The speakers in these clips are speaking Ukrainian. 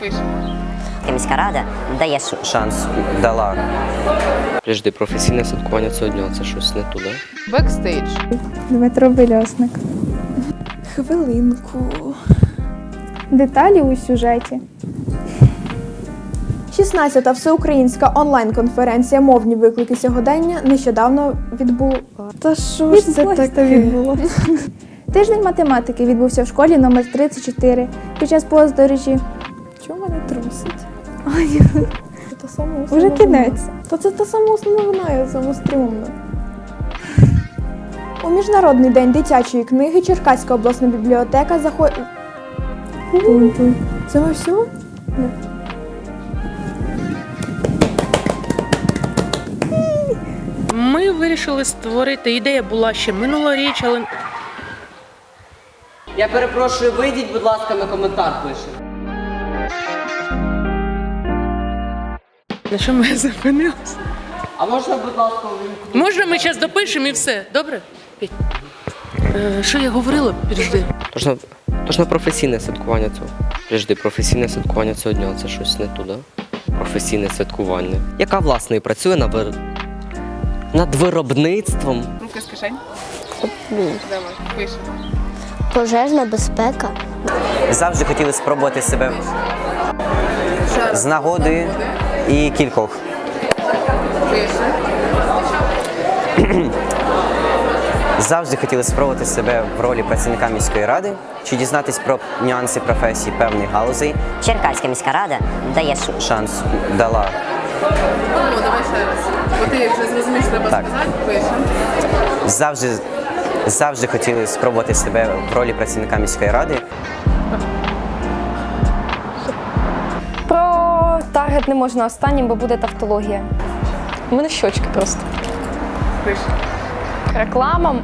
Пишемо. Міська рада дає шанс дала. Прежде професійне святкування цього дня це щось не туди. Бекстейдж. Дмитро Бельосник. Хвилинку. Деталі у сюжеті. 16-та всеукраїнська онлайн-конференція Мовні виклики сьогодення нещодавно відбула. Та що ж це таке? відбуло. Тиждень математики відбувся в школі номер 34 під час подорожі. Чого мене трусить? Ой, та сама Уже основна кінець. вина. Та це та сама основна я сама стрімна. У Міжнародний день дитячої книги Черкаська обласна бібліотека заходить. Це ми все? Ми вирішили створити. Ідея була ще минулоріч, але Я перепрошую, вийдіть, будь ласка, ми коментар пишемо. На що ми зупинилися? А можна, будь ласка, увімкнути? Можна ми зараз допишемо і все, добре? Е, що я говорила? Підожди. Тож на, тож на професійне святкування цього. Прежде професійне святкування цього дня це щось не туди. Професійне святкування. Яка власне і працює на вир... над виробництвом Ну-ка, скажи. Давай, пишемо. Пожежна безпека. Завжди хотіли спробувати себе з нагоди і кількох. Завжди хотіли спробувати себе в ролі працівника міської ради чи дізнатись про нюанси професії певних галузей. Черкаська міська рада дає Шанс дала. О, давай ще раз. Бо ти вже зрозумієш, треба Так. сказати. Пишемо. Завжди, завжди хотіли спробувати себе в ролі працівника міської ради. Таргет не можна останнім, бо буде тавтологія. У мене щочки просто. Реклама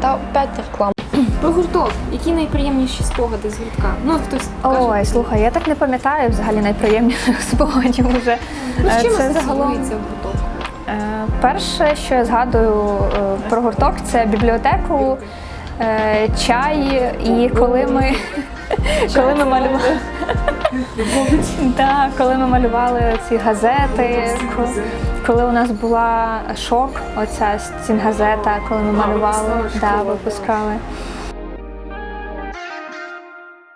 та опять реклама. Про гурток. Які найприємніші спогади з гуртка? Ну, хтось Ой, слухай, я так не пам'ятаю взагалі найприємніших спогадів уже. ну, Е, з чим це асоціюється гурток? Е, Перше, що я згадую е, про гурток, це бібліотеку, е, чай. І коли ми, коли ми малювали. Так, коли ми малювали ці газети, коли у нас була шок, оця стінгазета, коли ми малювали, випускали.